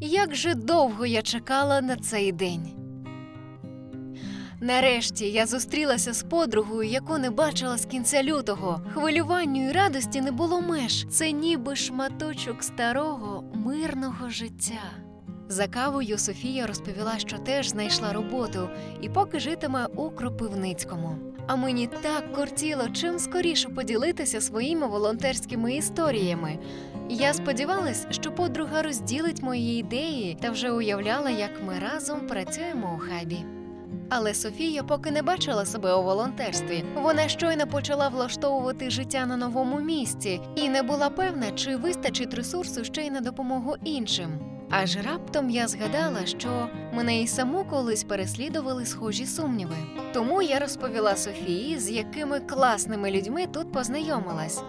Як же довго я чекала на цей день. Нарешті я зустрілася з подругою, яку не бачила з кінця лютого. Хвилюванню і радості не було меж. Це ніби шматочок старого мирного життя. За кавою Софія розповіла, що теж знайшла роботу і поки житиме у Кропивницькому. А мені так кортіло чим скоріше поділитися своїми волонтерськими історіями. Я сподівалась, що подруга розділить мої ідеї та вже уявляла, як ми разом працюємо у хабі. Але Софія поки не бачила себе у волонтерстві. Вона щойно почала влаштовувати життя на новому місці і не була певна, чи вистачить ресурсу ще й на допомогу іншим. Аж раптом я згадала, що мене і саму колись переслідували схожі сумніви. Тому я розповіла Софії, з якими класними людьми тут познайомилась,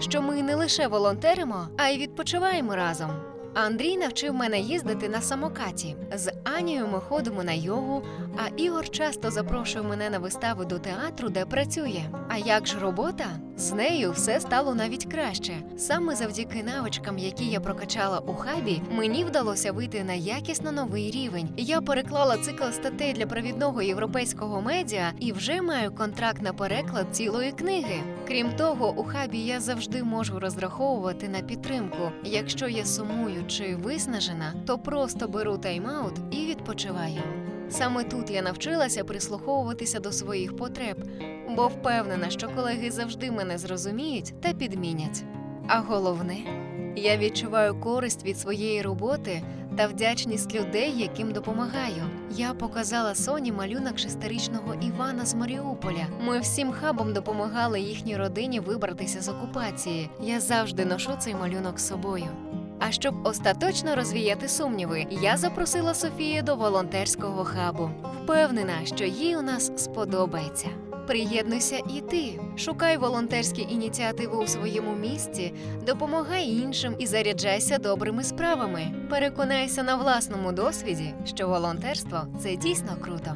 що ми не лише волонтеримо, а й відпочиваємо разом. Андрій навчив мене їздити на самокаті. З Анією ми ходимо на йогу, а Ігор часто запрошує мене на вистави до театру, де працює. А як ж робота? З нею все стало навіть краще. Саме завдяки навичкам, які я прокачала у хабі, мені вдалося вийти на якісно новий рівень. Я переклала цикл статей для провідного європейського медіа і вже маю контракт на переклад цілої книги. Крім того, у хабі я завжди можу розраховувати на підтримку. Якщо я сумую чи виснажена, то просто беру тайм-аут і відпочиваю. Саме тут я навчилася прислуховуватися до своїх потреб, бо впевнена, що колеги завжди мене зрозуміють та підмінять. А головне, я відчуваю користь від своєї роботи та вдячність людей, яким допомагаю. Я показала Соні малюнок шестирічного Івана з Маріуполя. Ми всім хабом допомагали їхній родині вибратися з окупації. Я завжди ношу цей малюнок з собою. А щоб остаточно розвіяти сумніви, я запросила Софію до волонтерського хабу. Впевнена, що їй у нас сподобається. Приєднуйся і ти. Шукай волонтерські ініціативи у своєму місті, допомагай іншим і заряджайся добрими справами. Переконайся на власному досвіді, що волонтерство це дійсно круто.